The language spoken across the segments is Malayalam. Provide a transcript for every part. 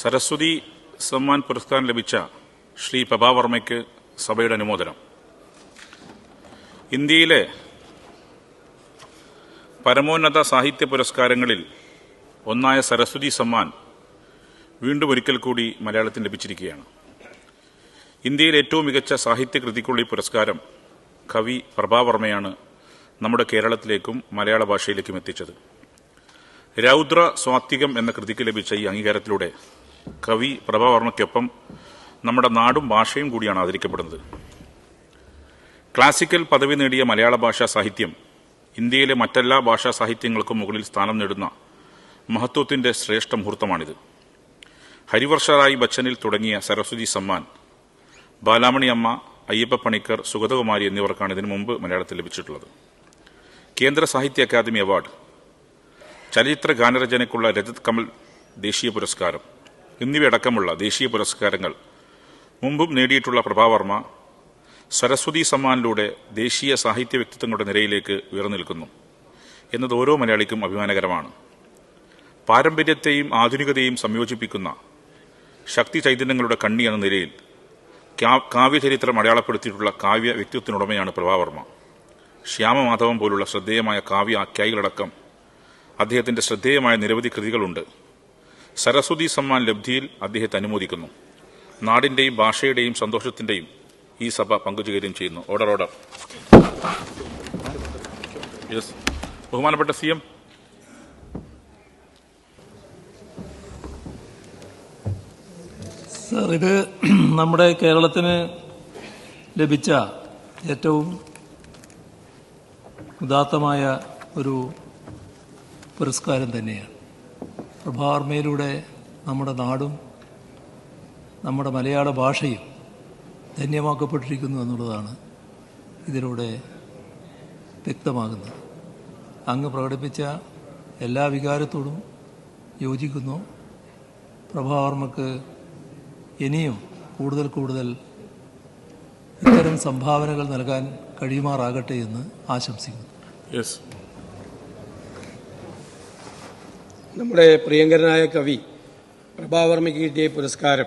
സരസ്വതി സമ്മാൻ പുരസ്കാരം ലഭിച്ച ശ്രീ പ്രഭാവർമ്മയ്ക്ക് സഭയുടെ അനുമോദനം. ഇന്ത്യയിലെ പരമോന്നത സാഹിത്യ പുരസ്കാരങ്ങളിൽ ഒന്നായ സരസ്വതി സമ്മാൻ വീണ്ടും ഒരിക്കൽ കൂടി മലയാളത്തിന് ലഭിച്ചിരിക്കുകയാണ്. ഇന്ത്യയിലെ ഏറ്റവും മികച്ച സാഹിത്യ കൃതിക്കുള്ള ഈ പുരസ്കാരം കവി പ്രഭാവർമ്മയാണ് നമ്മുടെ കേരളത്തിലേക്കും മലയാള ഭാഷയിലേക്കും എത്തിച്ചത്. രൗദ്ര സ്വാത്വികം എന്ന കൃതിക്ക് ലഭിച്ച ഈ അംഗീകാരത്തിലൂടെ കവി പ്രഭാവർമ്മയ്ക്കൊപ്പം നമ്മുടെ നാടും ഭാഷയും കൂടിയാണ് ആദരിക്കപ്പെടുന്നത്. ക്ലാസിക്കൽ പദവി നേടിയ മലയാള ഭാഷാ സാഹിത്യം ഇന്ത്യയിലെ മറ്റെല്ലാ ഭാഷാ സാഹിത്യങ്ങൾക്കും മുകളിൽ സ്ഥാനം നേടുന്ന മഹത്വത്തിന്റെ ശ്രേഷ്ഠ മുഹൂർത്തമാണിത്. ഹരിവർഷറായി ബച്ചനിൽ തുടങ്ങിയ സരസ്വതി സമ്മാൻ ബാലാമണി അമ്മ അയ്യപ്പ പണിക്കർ സുഗതകുമാരി എന്നിവർക്കാണ് ഇതിനു മുമ്പ് മലയാളത്തിൽ ലഭിച്ചിട്ടുള്ളത്. കേന്ദ്ര സാഹിത്യ അക്കാദമി അവാർഡ് ചലച്ചിത്ര ഗാനരചനയ്ക്കുള്ള രജത് കമൽ ദേശീയ പുരസ്കാരം എന്നിവയടക്കമുള്ള ദേശീയ പുരസ്കാരങ്ങൾ. മുമ്പും നേടിയിട്ടുള്ള പ്രഭാവർമ്മ സരസ്വതി സമ്മാനിലൂടെ ദേശീയ സാഹിത്യ വ്യക്തിത്വങ്ങളുടെ നിരയിലേക്ക് ഉയർന്നു നിൽക്കുന്നു എന്നത് ഓരോ മലയാളിക്കും അഭിമാനകരമാണ്. പാരമ്പര്യത്തെയും ആധുനികതയും സംയോജിപ്പിക്കുന്ന ശക്തി ചൈതന്യങ്ങളുടെ കണ്ണി എന്ന നിലയിൽ കാവ്യചരിത്രം അടയാളപ്പെടുത്തിയിട്ടുള്ള കാവ്യ വ്യക്തിത്വത്തിനുടമയാണ് പ്രഭാവർമ്മ ശ്യാമമാധവം പോലുള്ള ശ്രദ്ധേയമായ കാവ്യ ആഖ്യായികളടക്കം അദ്ദേഹത്തിന്റെ ശ്രദ്ധേയമായ നിരവധി കൃതികളുണ്ട്. സരസ്വതി സമ്മാൻ ലബ്ധിയിൽ അദ്ദേഹത്തെ അനുമോദിക്കുന്നു. നാടിന്റെയും ഭാഷയുടെയും സന്തോഷത്തിന്റെയും ഈ സഭ പങ്കുചേരുകയും ചെയ്യുന്നു. ഓർഡർ ഓർഡർ യെസ് ബഹുമാനപ്പെട്ട സി എം. സർ ഇത് നമ്മുടെ കേരളത്തിന് ലഭിച്ച ഏറ്റവും ഉദാത്തമായ ഒരു പുരസ്കാരം തന്നെയാണ്. പ്രഭാവർമ്മയിലൂടെ നമ്മുടെ നാടും നമ്മുടെ മലയാള ഭാഷയും ധന്യമാക്കപ്പെട്ടിരിക്കുന്നു എന്നുള്ളതാണ് ഇതിലൂടെ വ്യക്തമാകുന്നത്. അങ്ങ് പ്രകടിപ്പിച്ച എല്ലാ വികാരത്തോടും യോജിക്കുന്നു. പ്രഭാവർമ്മക്ക് ഇനിയും കൂടുതൽ കൂടുതൽ ഇത്തരം സംഭാവനകൾ നൽകാൻ കഴിയുമാറാകട്ടെ എന്ന് ആശംസിക്കുന്നു. യെസ് നമ്മുടെ പ്രിയങ്കരനായ കവി പ്രഭാവർമ്മയ്ക്ക് കിട്ടിയ പുരസ്കാരം.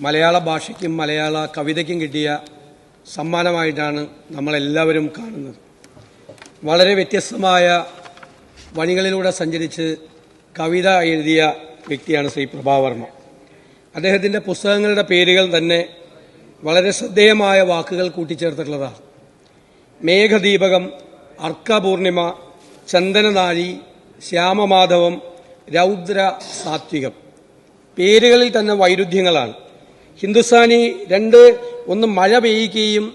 മലയാള ഭാഷയ്ക്കും മലയാള കവിതയ്ക്കും കിട്ടിയ സമ്മാനമായിട്ടാണ് നമ്മളെല്ലാവരും കാണുന്നത്. വളരെ വ്യത്യസ്തമായ വഴികളിലൂടെ സഞ്ചരിച്ച് കവിത എഴുതിയ വ്യക്തിയാണ് ശ്രീ പ്രഭാവർമ്മ. അദ്ദേഹത്തിന്റെ പുസ്തകങ്ങളുടെ പേരുകൾ തന്നെ വളരെ ശ്രദ്ധേയമായ വാക്കുകൾ കൂട്ടിച്ചേർത്തിട്ടുള്ളതാണ്. മേഘദീപകം അർക്കപൂർണിമ ചന്ദനനാഴി ശ്യാമമാധവം രൗദ്ര സാത്വികം പേരുകളിൽ തന്നെ വൈരുദ്ധ്യങ്ങളാണ്. ഹിന്ദുസ്ഥാനി രണ്ട് ഒന്ന് മഴ പെയ്യുകയും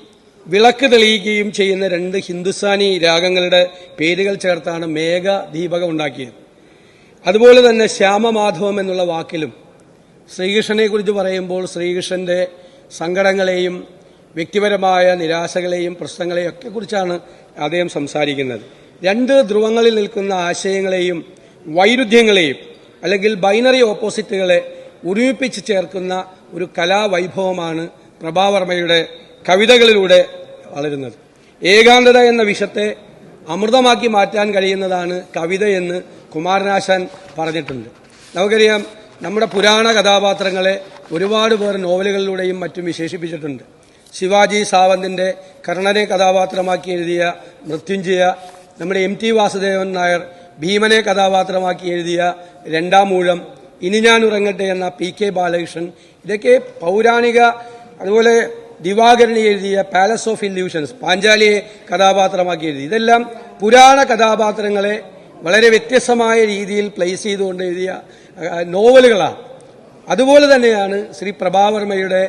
വിളക്ക് തെളിയിക്കുകയും ചെയ്യുന്ന രണ്ട് ഹിന്ദുസ്ഥാനി രാഗങ്ങളുടെ പേരുകൾ ചേർത്താണ് മേഘ ദീപകം ഉണ്ടാക്കിയത് അതുപോലെ തന്നെ ശ്യാമമാധവം എന്നുള്ള വാക്കിലും ശ്രീകൃഷ്ണനെ കുറിച്ച് പറയുമ്പോൾ ശ്രീകൃഷ്ണന്റെ സങ്കടങ്ങളെയും വ്യക്തിപരമായ നിരാശകളെയും പ്രശ്നങ്ങളെയും ഒക്കെ കുറിച്ചാണ് അദ്ദേഹം സംസാരിക്കുന്നത്. രണ്ട് ധ്രുവങ്ങളിൽ നിൽക്കുന്ന ആശയങ്ങളെയും വൈരുദ്ധ്യങ്ങളെയും അല്ലെങ്കിൽ ബൈനറി ഓപ്പോസിറ്റുകളെ ഒരുമിപ്പിച്ച് ചേർക്കുന്ന ഒരു കലാവൈഭവമാണ് പ്രഭാവർമ്മയുടെ കവിതകളിലൂടെ വളരുന്നത്. ഏകാന്തത എന്ന വിഷത്തെ അമൃതമാക്കി മാറ്റാൻ കഴിയുന്നതാണ് കവിതയെന്ന് കുമാരനാശാൻ പറഞ്ഞിട്ടുണ്ട്. നമുക്കറിയാം നമ്മുടെ പുരാണ കഥാപാത്രങ്ങളെ ഒരുപാട് പേർ നോവലുകളിലൂടെയും മറ്റും വിശേഷിപ്പിച്ചിട്ടുണ്ട്. ശിവാജി സാവന്തിന്റെ കർണനെ കഥാപാത്രമാക്കി എഴുതിയ മൃത്യുഞ്ജയ നമ്മുടെ എം ടി വാസുദേവൻ നായർ ഭീമനെ കഥാപാത്രമാക്കി എഴുതിയ രണ്ടാം മൂഴം ഇനി ഞാൻ ഉറങ്ങട്ടെ എന്ന പി കെ ബാലകൃഷ്ണൻ ഇതൊക്കെ പൗരാണിക അതുപോലെ ദിവാകരണി എഴുതിയ പാലസ് ഓഫ് ഇല്യൂഷൻസ് പാഞ്ചാലിയെ കഥാപാത്രമാക്കി എഴുതി. ഇതെല്ലാം പുരാണ കഥാപാത്രങ്ങളെ വളരെ വ്യത്യസ്തമായ രീതിയിൽ പ്ലേസ് ചെയ്തുകൊണ്ട് എഴുതിയ നോവലുകളാണ്. അതുപോലെ തന്നെയാണ് ശ്രീ പ്രഭാവർമ്മയുടെ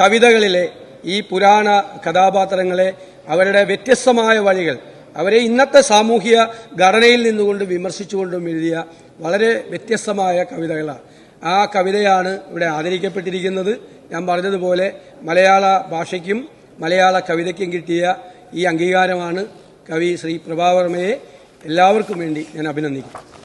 കവിതകളിലെ ഈ പുരാണ കഥാപാത്രങ്ങളെ അവരുടെ വ്യത്യസ്തമായ വഴികൾ. അവരെ ഇന്നത്തെ സാമൂഹിക ഘടനയിൽ നിന്നുകൊണ്ട് വിമർശിച്ചുകൊണ്ടും എഴുതിയ വളരെ വ്യത്യസ്തമായ കവിതകളാണ്. ആ കവിതയാണ് ഇവിടെ ആദരിക്കപ്പെട്ടിരിക്കുന്നത്. ഞാൻ പറഞ്ഞതുപോലെ മലയാള ഭാഷയ്ക്കും മലയാള കവിതയ്ക്കും കിട്ടിയ ഈ അംഗീകാരമാണ് കവി ശ്രീ പ്രഭാവർമ്മയെ. എല്ലാവർക്കും വേണ്ടി ഞാൻ അഭിനന്ദിക്കുന്നു.